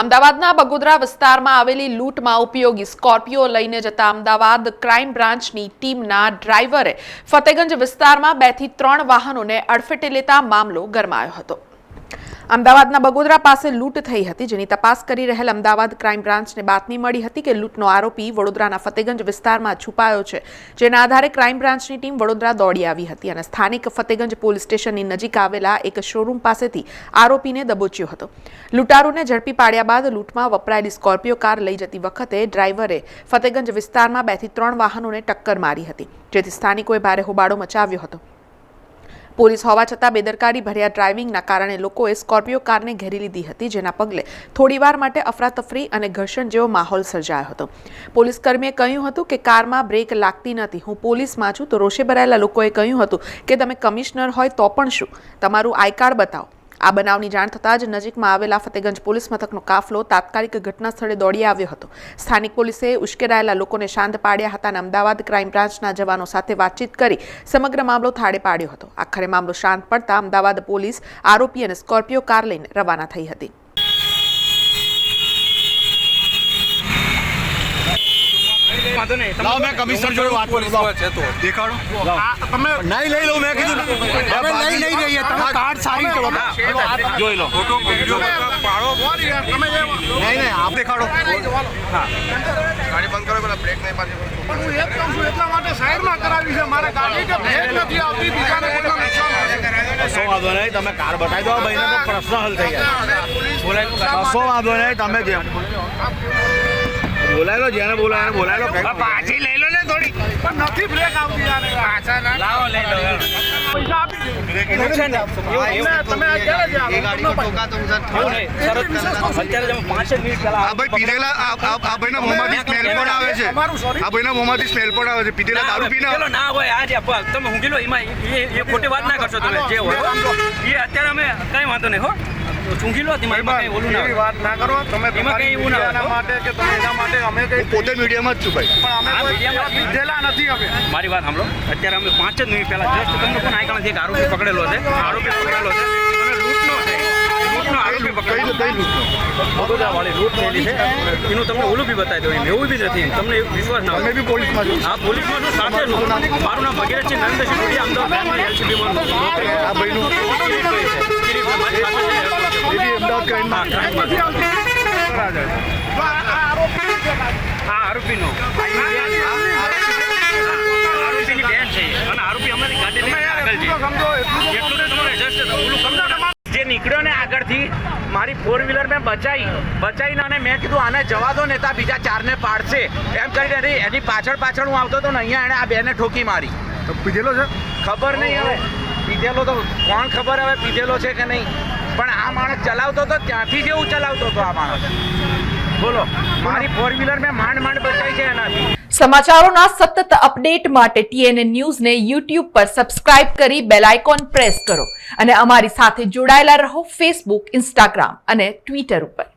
અમદાવાદના બગોદરા વિસ્તારમાં આવેલી લૂંટમાં ઉપયોગી સ્કોર્પિયો લઈને જતા અમદાવાદ ક્રાઇમ બ્રાન્ચની ટીમના ડ્રાઈવરે ફતેગંજ વિસ્તારમાં બેથી ત્રણ વાહનોને અડફેટે લેતા મામલો ગરમાયો હતો. અમદાવાદના બગોદરા પાસે લૂંટ થઈ હતી, જેની તપાસ કરી રહેલ અમદાવાદ ક્રાઇમ બ્રાન્ચને બાતમી મળી હતી કે લૂંટનો આરોપી વડોદરાના ફતેગંજ વિસ્તારમાં છુપાયો છે, જેના આધારે ક્રાઇમ બ્રાન્ચની ટીમ વડોદરા દોડી આવી હતી અને સ્થાનિક ફતેગંજ પોલીસ સ્ટેશનની નજીક આવેલા એક શોરૂમ પાસેથી આરોપીને દબોચ્યો હતો. લૂંટારૂને ઝડપી પાડ્યા બાદ લૂંટમાં વપરાયેલી સ્કોર્પિયો કાર લઈ જતી વખતે ડ્રાઈવરે ફતેગંજ વિસ્તારમાં બેથી ત્રણ વાહનોને ટક્કર મારી હતી, જેથી સ્થાનિકોએ ભારે હોબાળો મચાવ્યો હતો. પોલીસ હોવા છતાં બેદરકારી ભર્યા ડ્રાઇવિંગના કારણે લોકોએ સ્કોર્પિયો કારને ઘેરી લીધી હતી, જેના પગલે થોડીવાર માટે અફરાતફરી અને ઘર્ષણ જેવો માહોલ સર્જાયો હતો. પોલીસ કર્મીએ કહ્યું હતું કે કારમાં બ્રેક લાગતી નથી. હું પોલીસમાં છું તો રોષે ભરાયેલા લોકોએ કહ્યું હતું કે તમે કમિશનર હોય તો પણ શું? તમારું આઈ કાર્ડ બતાવો. આ બનાવની જાણ થતાં જ નજીકમાં આવેલા ફતેગંજ પોલીસ મથકનો કાફલો તાત્કાલિક ઘટના સ્થળે દોડી આવ્યો હતો. સ્થાનિક પોલીસે ઉશ્કેરાયેલા લોકોને શાંત પાડ્યા હતા અને અમદાવાદ ક્રાઇમ બ્રાન્ચના જવાનો સાથે વાતચીત કરી સમગ્ર મામલો થાળે પાડ્યો હતો. આખરે મામલો શાંત પડતા અમદાવાદ પોલીસ આરોપી અને સ્કોર્પિયો કાર લઈને રવાના થઈ હતી. વાંધો નહીં. તમે મેં કમિશનર જોડે વાત કરું. લાવો. દેખાડો. તમે નહીં લઈ લઉં મેં કીધું હવે લઈ નહીં રહીએ તમે કાર્ડ સારી કરો. જોઈ લો. તમે જે નહીં નહીં આપ દેખાડો. ગાડી બંધ કરો પેલા બ્રેક નહીં મારજો પણ હું એક કહું છું એટલા માટે સાઈડમાં કરાવી છે મારે ગાડી કે બ્રેક નથી આવતી બીજાને કોઈને નુકસાન. વાંધો નહીં તમે કાર બતાવી દો ભાઈને તો પ્રશ્ન હલ થઈ જાય. કશો વાંધો નહીં તમે જે બોલાય લો જેને બોલાયો એને બોલાય લો કંઈ પાછી લઈ લો ને થોડી. પણ નથી બ્રેક આવતી યાર પાછા લાવો લઈ લો. પૈસા આપી દે. તમે તમે આ ક્યારે જ એ ગાડી ઠોકા તો સર આ ભાઈ પીધેલા આ આ આ ભાઈના મોંમાંથી સ્મેલ પણ આવે છે. આ ભાઈના મોંમાંથી સ્મેલ પણ આવે છે. પીધેલા દારૂ પીને ના હોય આજે અપવાદ. તમે ઊંઘી લો એમાં એ એ ખોટી વાત ના કરશો તમે. જે હોય. એ અત્યારે અમે કઈ વાંધો નહીં હો. ઊંઘી લો તેમાં કઈ ઓલું ના વાત ના કરો તમે એમાં કઈ એવું ના એના માટે કે તમે એના માટે અમે કઈ પોતે મીડિયામાં જ છું ભાઈ. પણ અમે મીડિયામાં લીધેલા નથી અમે. મારી વાત સાંભળો. અત્યારે અમે પાંચ જ મિનિટ પહેલા જસ્ટ તમને પણ આઈકણ છે એક આરોપી પકડેલો છે? આરોપી પકડેલો છે. અને લૂંટનો છે. લૂંટનો આરોપી પકડેલો કઈ લૂંટનો વડોદરાવાળી લૂંટ? થયેલી છે. એનું તમને ઓલું બી બતાવી દઉં એવું બી નથી તમને વિશ્વાસ ના અમે બી પોલીસમાં છો. પોલીસમાં સાથે છું. મારું નામ ભગીરથસિંહ નરેન્દ્રસિંહ ટોડિયા અમદાવાદ બેંકમાં એલસીબીમાં આ ભાઈનું આરોપીનો આરોપીની બેન છે અને આરોપી અમારી ગાડી લઈને આગળ છે એટલું તો સમજો એટલું તો એટલું તો તમારે just ઓલું સમજો જે નીકળ્યો ને આગળથી મારી ફોર વ્હીલર મેં બચાવી બચાવીને અને મેં કીધું આને જવા દો ને બીજા બીજા ચારને પાડશે. એમ કરીને એની- એની પાછળ પાછળ હું આવતો હતો ને અહીંયા એણે આ બેને ઠોકી મારી. પીધેલો છે? ખબર નહીં હવે. પીધેલો તો કોણ ખબર હવે પીધેલો છે કે નહીં? પણ આ માણસ ચલાવતો હતો ત્યાંથી જેવું ચલાવતો હતો આ માણસ. બોલો, મારી ફોર વ્હીલર મેં માંડ માંડ બચાવી છે એનાથી. સમાચારોના સતત અપડેટ માટે ટીએનએ ન્યૂઝને યુટ્યુબ પર સબસ્ક્રાઇબ કરી બેલ આઇકોન પ્રેસ કરો અને અમારી સાથે જોડાયેલા રહો ફેસબુક ઇન્સ્ટાગ્રામ અને ટ્વિટર ઉપર.